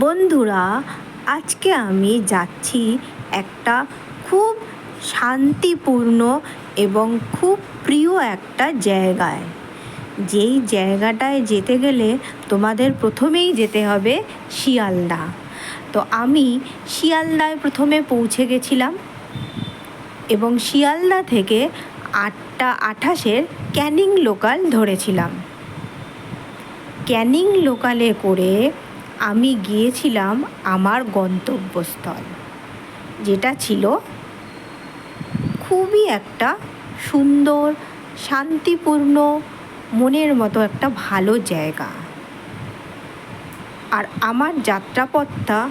বন্ধুরা, আজকে আমি যাচ্ছি একটা খুব শান্তিপূর্ণ এবং খুব প্রিয় একটা জায়গায়। যেই জায়গাটায় যেতে গেলে তোমাদের প্রথমেই যেতে হবে শিয়ালদা। তো আমি শিয়ালদায় প্রথমে পৌঁছে গেছিলাম এবং শিয়ালদা থেকে আটটা আঠাশের ক্যানিং লোকাল ধরেছিলাম। ক্যানিং লোকালে করে আমি গিয়েছিলাম আমার গন্তব্যস্থল, যেটা ছিল খুবই একটা সুন্দর, শান্তিপূর্ণ, মনের মতো একটা ভালো জায়গা। আর আমার যাত্রাপথটা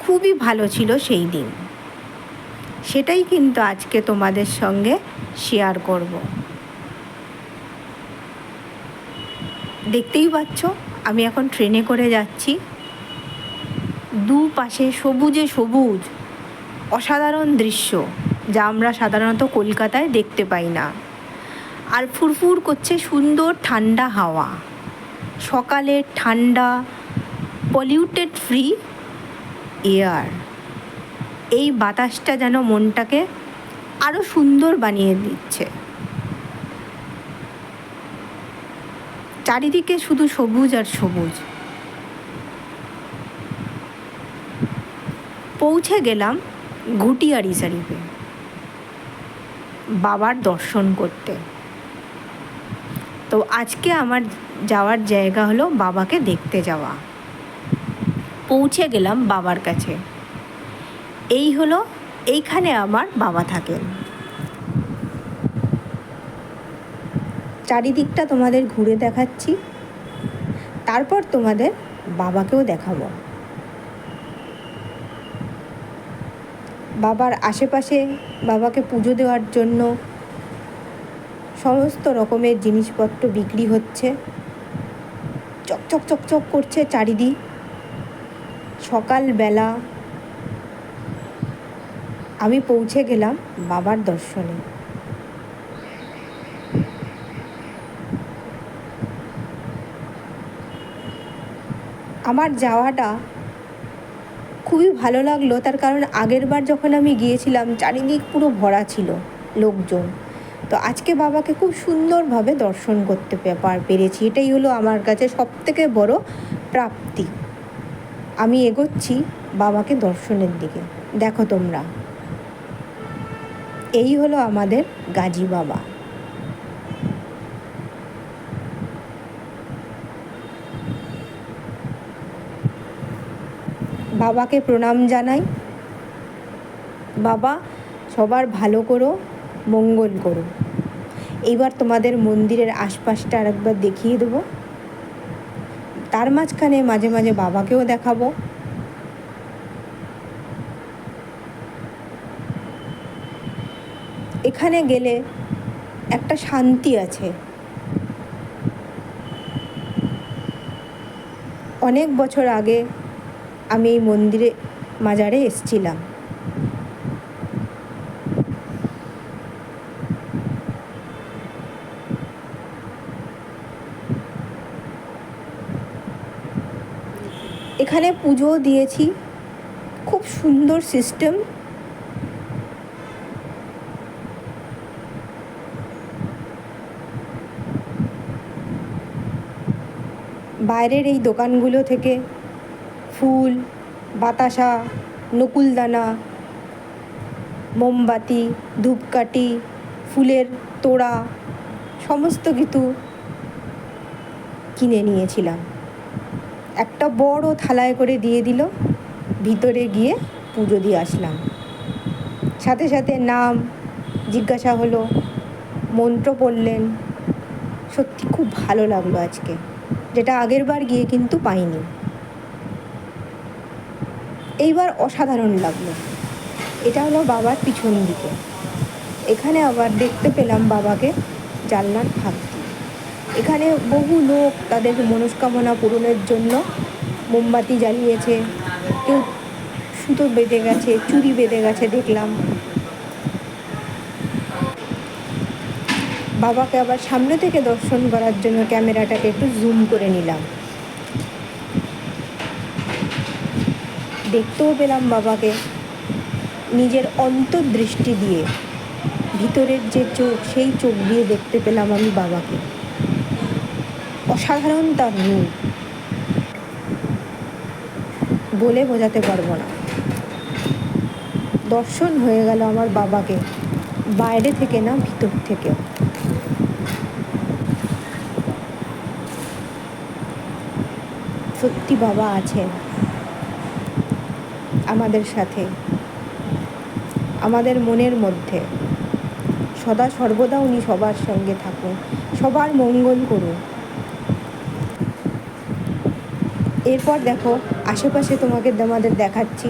খুবই ভালো ছিল সেই দিন। সেটাই কিন্তু আজকে তোমাদের সঙ্গে শেয়ার করব। দেখতেই পাচ্ছ, আমি এখন ট্রেনে করে যাচ্ছি। দুপাশে সবুজে সবুজ, অসাধারণ দৃশ্য, যা আমরা সাধারণত কলকাতায় দেখতে পাই না। আর ফুরফুর করছে সুন্দর ঠান্ডা হাওয়া। সকালের ঠান্ডা পলিউটেড ফ্রি এয়ার এই বাতাসটা যেন মনটাকে আরও সুন্দর বানিয়ে দিচ্ছে। চারিদিকে শুধু সবুজ আর সবুজ। পৌঁছে গেলাম ঘুটিয়ারি শরীফে। বাবার দর্শন করতে। তো আজকে আমার যাওয়ার জায়গা হলো বাবাকে দেখতে যাওয়া। পৌঁছে গেলাম বাবার কাছে। এই হলো, এইখানে আমার বাবা থাকেন। চারিদিকটা তোমাদের ঘুরে দেখাচ্ছি। তারপর তোমাদের বাবাকেও দেখাবো। বাবার আশেপাশে বাবাকে পুজো দেওয়ার জন্য সমস্ত রকমের জিনিসপত্র বিক্রি হচ্ছে। চকচক চকচক করছে চারিদিক। সকালবেলা আমি পৌঁছে গেলাম বাবার দর্শনে। আমার যাওয়াটা খুবই ভালো লাগল। তার কারণ আগের বার যখন আমি গিয়েছিলাম, চারিদিক পুরো ভরা ছিল লোকজন। তো আজকে বাবাকে খুব সুন্দরভাবে দর্শন করতে পেরেছি। এটাই হলো আমার কাছে সবথেকে বড় প্রাপ্তি। আমি এগোচ্ছি বাবাকে দর্শনের দিকে। দেখো তোমরা। এই হলো আমাদের গাজী বাবা। বাবাকে প্রণাম জানাই। বাবা, সবার ভালো করো, মঙ্গল করো। এইবার তোমাদের মন্দিরের আশপাশটা আরেকবার দেখিয়ে দেবো। তার মাঝখানে মাঝে মাঝে বাবাকেও দেখাবো। এখানে গেলে একটা শান্তি আছে। অনেক বছর আগে আমি এই মন্দিরে, মাজারে এসছিলাম। এখানে পুজো দিয়েছি। খুব সুন্দর সিস্টেম বাইরের এই দোকানগুলো থেকে ফুল, বাতাসা, নকুলদানা, মোমবাতি, ধূপকাঠি, ফুলের তোড়া, সমস্ত কিছু কিনে নিয়েছিলাম। একটা বড় থালায় করে দিয়ে দিল, ভিতরে গিয়ে পুজো দিয়ে আসলাম। সাথে সাথে নাম জিজ্ঞাসা হলো, মন্ত্র পড়লেন। সত্যি খুব ভালো লাগল আজকে, যেটা আগের বার গিয়ে কিন্তু পাইনি। এইবার অসাধারণ লাগল। এটা হলো বাবার পিছন দিকে। এখানে আবার দেখতে পেলাম বাবাকে জানলার ফাঁক এখানে বহু লোক তাদের মনস্কামনা পূরণের জন্য মোমবাতি জ্বালিয়েছে। কেউ সুতো বেঁধে গেছে চুরি বেঁধে গেছে, দেখলাম। বাবাকে আবার সামনে থেকে দর্শন করার জন্য ক্যামেরাটাকে একটু জুম করে নিলাম। দেখতেও পেলাম বাবাকে। নিজের অন্তর্দৃষ্টি দিয়ে। ভিতরের যে চোখ, সেই চোখ দিয়ে দেখতে পেলাম আমি বাবাকে। অসাধারণ তার রূপ বলে বোঝাতে পারব না। দর্শন হয়ে গেল আমার বাবাকে। বাইরে থেকে না, ভিতর থেকে সত্যি বাবা আছেন। আমাদের সাথে। আমাদের মনের মধ্যে। সদা সর্বদা উনি সবার সঙ্গে থাকুন, সবার মঙ্গল করুন। এরপর দেখো, আশেপাশে তোমাকে আমাদের দেখাচ্ছি।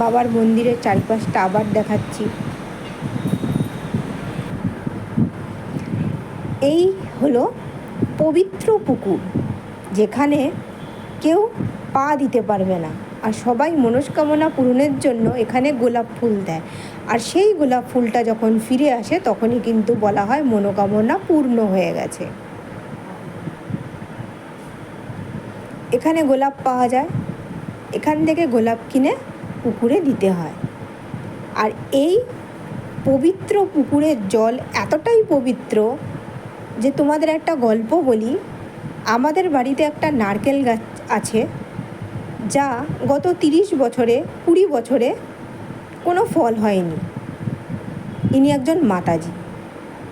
বাবার মন্দিরের চারপাশটা আবার দেখাচ্ছি। এই হলো পবিত্র পুকুর, যেখানে কেউ পা দিতে পারবে না। আর সবাই মনস্কামনা পূরণের জন্য এখানে গোলাপ ফুল দেয়। আর সেই গোলাপ ফুলটা যখন ফিরে আসে, তখনই কিন্তু বলা হয় মনোকামনা পূর্ণ হয়ে গেছে। এখানে গোলাপ পাওয়া যায়। এখান থেকে গোলাপ কিনে পুকুরে দিতে হয়। আর এই পবিত্র পুকুরের জল এতটাই পবিত্র যে তোমাদের একটা গল্প বলি। আমাদের বাড়িতে একটা নারকেল গাছ আছে। যা গত তিরিশ বছরে, কুড়ি বছরে কোনো ফল হয়নি। ইনি একজন মাতাজি।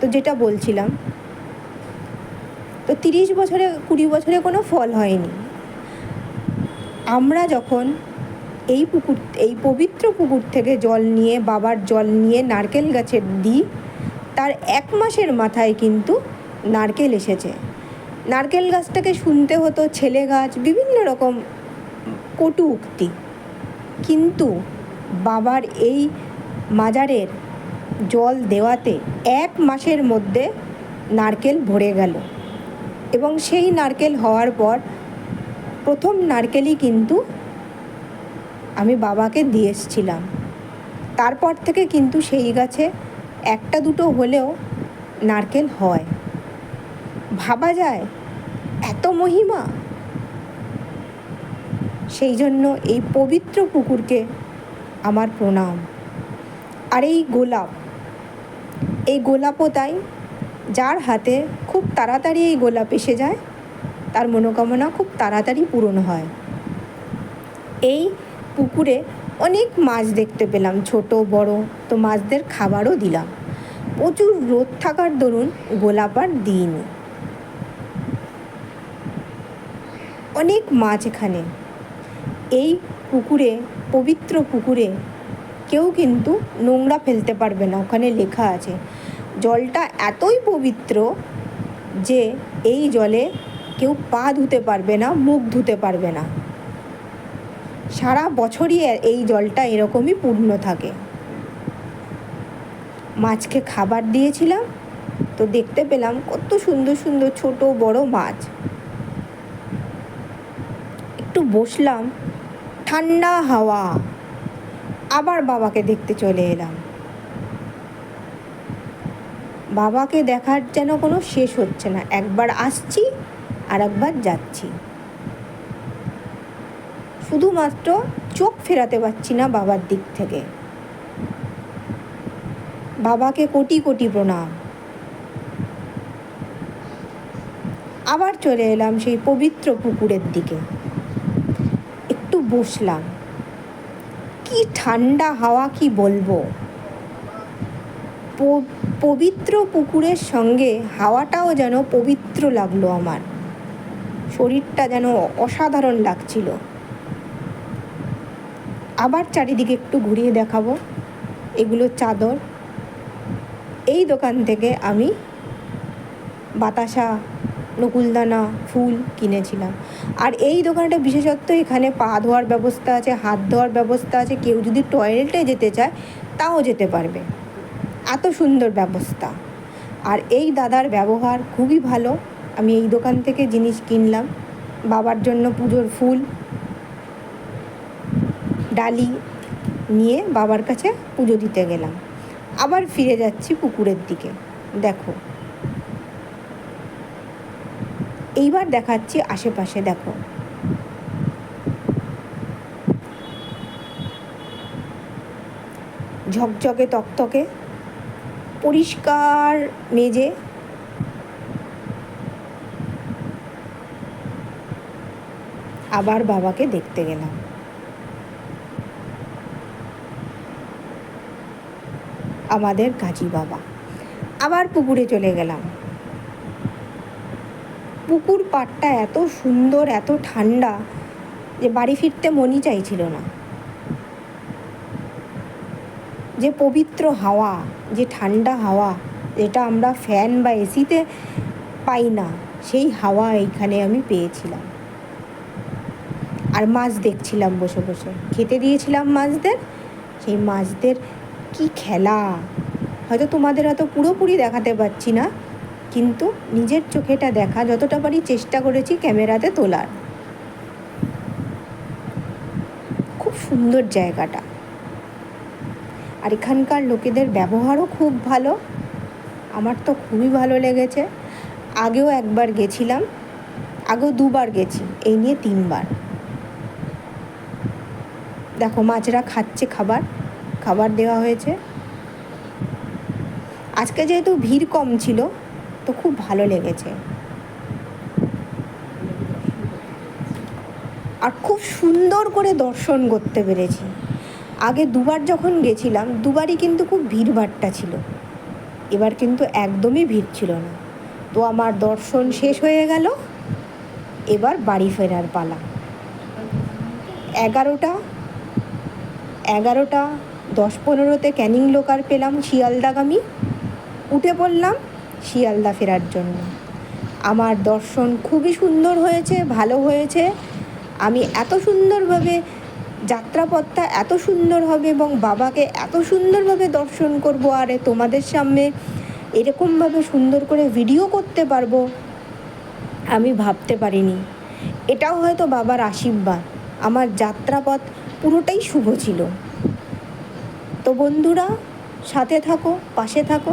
তো যেটা বলছিলাম, তো তিরিশ বছরে, কুড়ি বছরে কোনো ফল হয়নি। আমরা যখন এই পুকুর, এই পবিত্র পুকুর থেকে জল নিয়ে, বাবার জল নিয়ে নারকেল গাছে দিই, তার এক মাসের মাথায় কিন্তু নারকেল এসেছে। নারকেল গাছটাকে শুনতে হতো, ছেলে গাছ, বিভিন্ন রকম কটু উক্তি কিন্তু বাবার এই মাজারের জল দেওয়াতে এক মাসের মধ্যে নারকেল ভরে গেল। এবং সেই নারকেল হওয়ার পর প্রথম নারকেলই কিন্তু আমি বাবাকে দিয়ে এসছিলাম। তারপর থেকে কিন্তু সেই গাছে একটা দুটো হলেও নারকেল হয়। ভাবা যায়, এত মহিমা! সেই জন্য এই পবিত্র পুকুরকে আমার প্রণাম। আর এই গোলাপ, এই গোলাপও তাই, যার হাতে খুব তাড়াতাড়ি এই গোলাপ এসে যায়, তার মনোকামনা খুব তাড়াতাড়ি পূরণ হয়। এই পুকুরে অনেক মাছ দেখতে পেলাম, ছোট, বড়, তো মাছদের খাবারও দিলাম। প্রচুর রোদ থাকার দরুন গোলাপ আর দিইনি। অনেক মাছ এখানে। এই পুকুরে, পবিত্র পুকুরে কেউ কিন্তু নোংরা ফেলতে পারবে না। ওখানে লেখা আছে, জলটা এতই পবিত্র যে এই জলে কেউ পা ধুতে পারবে না, মুখ ধুতে পারবে না। সারা বছরই এই জলটা এরকমই পূর্ণ থাকে। মাছকে খাবার দিয়েছিলাম, তো দেখতে পেলাম কত সুন্দর সুন্দর ছোট বড় মাছ। একটু বসলাম ঠান্ডা হাওয়া। আবার বাবাকে দেখতে চলে এলাম। বাবাকে দেখার যেন কোনো শেষ হচ্ছে না। একবার আসছি আর একবার যাচ্ছি। শুধুমাত্র চোখ ফেরাতে পারছি না বাবার দিক থেকে। বাবাকে কোটি কোটি প্রণাম। আবার চলে এলাম সেই পবিত্র পুকুরের দিকে। বসলাম। কি ঠান্ডা হাওয়া কি বলব? পবিত্র পুকুরের সঙ্গে হাওয়াটাও যেন পবিত্র লাগল আমার। শরীরটা যেন অসাধারণ লাগছিল। আবার চারিদিকে একটু ঘুরিয়ে দেখাবো। এগুলো চাদর। এই দোকান থেকে আমি বাতাসা নকুলদানা ফুল কিনেছিলাম। আর এই দোকানটা বিশেষত্ব, এখানে পা ধোয়ার ব্যবস্থা আছে, হাত ধোয়ার ব্যবস্থা আছে। কেউ যদি টয়লেটে যেতে চায়, তাও যেতে পারবে। এত সুন্দর ব্যবস্থা। আর এই দাদার ব্যবহার খুবই ভালো। আমি এই দোকান থেকে জিনিস কিনলাম। বাবার জন্য পুজোর ফুল, ডালি নিয়ে বাবার কাছে পুজো দিতে গেলাম। আবার ফিরে যাচ্ছি পুকুরের দিকে। দেখো এইবার দেখাচ্ছি আশেপাশে, দেখো। ঝকঝকে, তকতকে, পরিষ্কার মেজে আবার বাবাকে দেখতে গেলাম। আমাদের কাজী বাবা। আবার পুকুরে চলে গেলাম। পুকুর পাড়টা এত সুন্দর, এত ঠান্ডা যে বাড়ি ফিরতে মনই চাইছিল না। যে পবিত্র হাওয়া, যে ঠান্ডা হাওয়া, যেটা আমরা ফ্যান বা এসিতে পাই না, সেই হাওয়া এইখানে আমি পেয়েছিলাম। আর মাছ দেখছিলাম বসে বসে। খেতে দিয়েছিলাম মাছদের। সেই মাছদের কি খেলা? হয়তো তোমাদের হয়তো পুরোপুরি দেখাতে পারছি না। কিন্তু নিজের চোখেটা দেখা যতটা পারি চেষ্টা করেছি ক্যামেরাতে তোলার। খুব সুন্দর জায়গাটা। আর এখানকার লোকেদের ব্যবহারও খুব ভালো। আমার তো খুবই ভালো লেগেছে। আগেও একবার গেছিলাম, আগেও দুবার গেছি, এই নিয়ে তিনবার। দেখো, মাছরা খাচ্ছে খাবার খাবার দেওয়া হয়েছে। আজকে যেহেতু ভিড় কম ছিল তো খুব ভালো লেগেছে। আর খুব সুন্দর করে দর্শন করতে পেরেছি। আগে দুবার যখন গেছিলাম, দুবারই কিন্তু খুব ভিড়ভাট্টা ছিল। এবার কিন্তু একদমই ভিড় ছিল না। তো আমার দর্শন শেষ হয়ে গেল। এবার বাড়ি ফেরার পালা। এগারোটা এগারোটা, দশ পনেরোতে ক্যানিং লোকার পেলাম শিয়ালদাগামী। উঠে পড়লাম শিয়ালদা ফেরার জন্য। আমার দর্শন খুবই সুন্দর হয়েছে, ভালো হয়েছে। আমি এত সুন্দরভাবে যাত্রাপথটা এত সুন্দর হবে এবং বাবাকে এত সুন্দরভাবে দর্শন করব আর তোমাদের সামনে এরকমভাবে সুন্দর করে ভিডিও করতে পারব, আমি ভাবতে পারিনি। এটাও হয়তো বাবার আশীর্বাদ। আমার যাত্রাপথ পুরোটাই শুভ ছিল। তো বন্ধুরা, সাথে থাকো, পাশে থাকো।